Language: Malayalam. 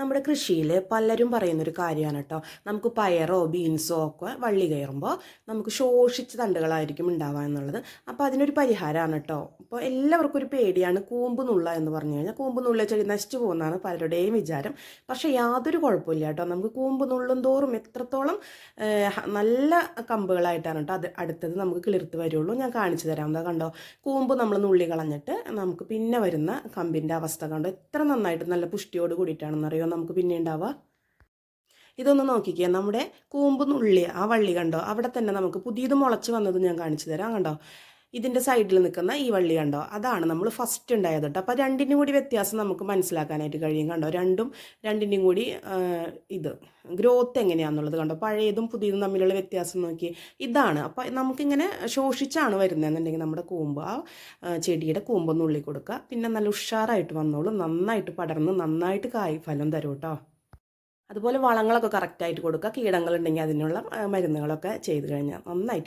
നമ്മുടെ കൃഷിയിൽ പലരും പറയുന്നൊരു കാര്യമാണ് കേട്ടോ നമുക്ക് പയറോ ബീൻസോ ഒക്കെ വള്ളി കയറുമ്പോൾ നമുക്ക് ശോഷിച്ച തണ്ടുകളായിരിക്കും ഉണ്ടാവുക എന്നുള്ളത്. അപ്പോൾ അതിനൊരു പരിഹാരമാണ് കേട്ടോ അപ്പോൾ എല്ലാവർക്കും ഒരു പേടിയാണ് കൂമ്പ് നുള്ള എന്ന് പറഞ്ഞു കഴിഞ്ഞാൽ കൂമ്പ് നുള്ള ചെടി നശിച്ചു പോകുന്നതാണ് പലരുടെയും വിചാരം. പക്ഷേ യാതൊരു കുഴപ്പമില്ല കേട്ടോ നമുക്ക് കൂമ്പ് നുള്ളും തോറും എത്രത്തോളം നല്ല കമ്പുകളായിട്ടാണ് കേട്ടോ അത് അടുത്തത് നമുക്ക് കിളിർത്ത് വരുള്ളൂ. ഞാൻ കാണിച്ചു തരാം. എന്താ കണ്ടോ? കൂമ്പ് നമ്മൾ നുള്ളി കളഞ്ഞിട്ട് നമുക്ക് പിന്നെ വരുന്ന കമ്പിന്റെ അവസ്ഥ കണ്ടോ? എത്ര നന്നായിട്ട് നല്ല പുഷ്ടിയോട് കൂടിയിട്ടാണെന്നറിയോ? നമുക്ക് പിന്നെ ഉണ്ടാവുക ഇതൊന്ന് നോക്കിക്കേ. നമ്മുടെ കൂമ്പ് നുള്ളി ആ വള്ളി കണ്ടോ? അവിടെ തന്നെ നമുക്ക് പുതിയത് മുളച്ച് വന്നത് ഞാൻ കാണിച്ചു തരാം. കണ്ടോ? ഇതിന്റെ സൈഡിൽ നിൽക്കുന്ന ഈ വള്ളി കണ്ടോ? അതാണ് നമ്മൾ ഫസ്റ്റ് ഉണ്ടായത് കേട്ടോ. അപ്പോൾ രണ്ടിനും കൂടി വ്യത്യാസം നമുക്ക് മനസ്സിലാക്കാനായിട്ട് കഴിയും കണ്ടോ? രണ്ടും രണ്ടിന്റെയും കൂടി ഇത്. ഗ്രോത്ത് എങ്ങനെയാണെന്നുള്ളത് കണ്ടോ? പഴയതും പുതിയതും തമ്മിലുള്ള വ്യത്യാസം നോക്കി. ഇതാണ്. അപ്പോൾ നമുക്കിങ്ങനെ ശോഷിച്ചാണ് വരുന്നതെന്നുണ്ടെങ്കിൽ നമ്മുടെ കൂമ്പ്. ആ ചെടിയുടെ കൂമ്പൊന്ന് ഉള്ളി കൊടുക്കുക. പിന്നെ നല്ല ഉഷാറായിട്ട് വന്നോളും. നന്നായിട്ട് പടർന്ന് നന്നായിട്ട് കായ് ഫലം തരും കേട്ടോ. അതുപോലെ വളങ്ങളൊക്കെ കറക്റ്റായിട്ട് കൊടുക്കുക. കീടങ്ങളുണ്ടെങ്കിൽ അതിനുള്ള മരുന്നുകളൊക്കെ ചെയ്ത് കഴിഞ്ഞാൽ നന്നായിട്ട്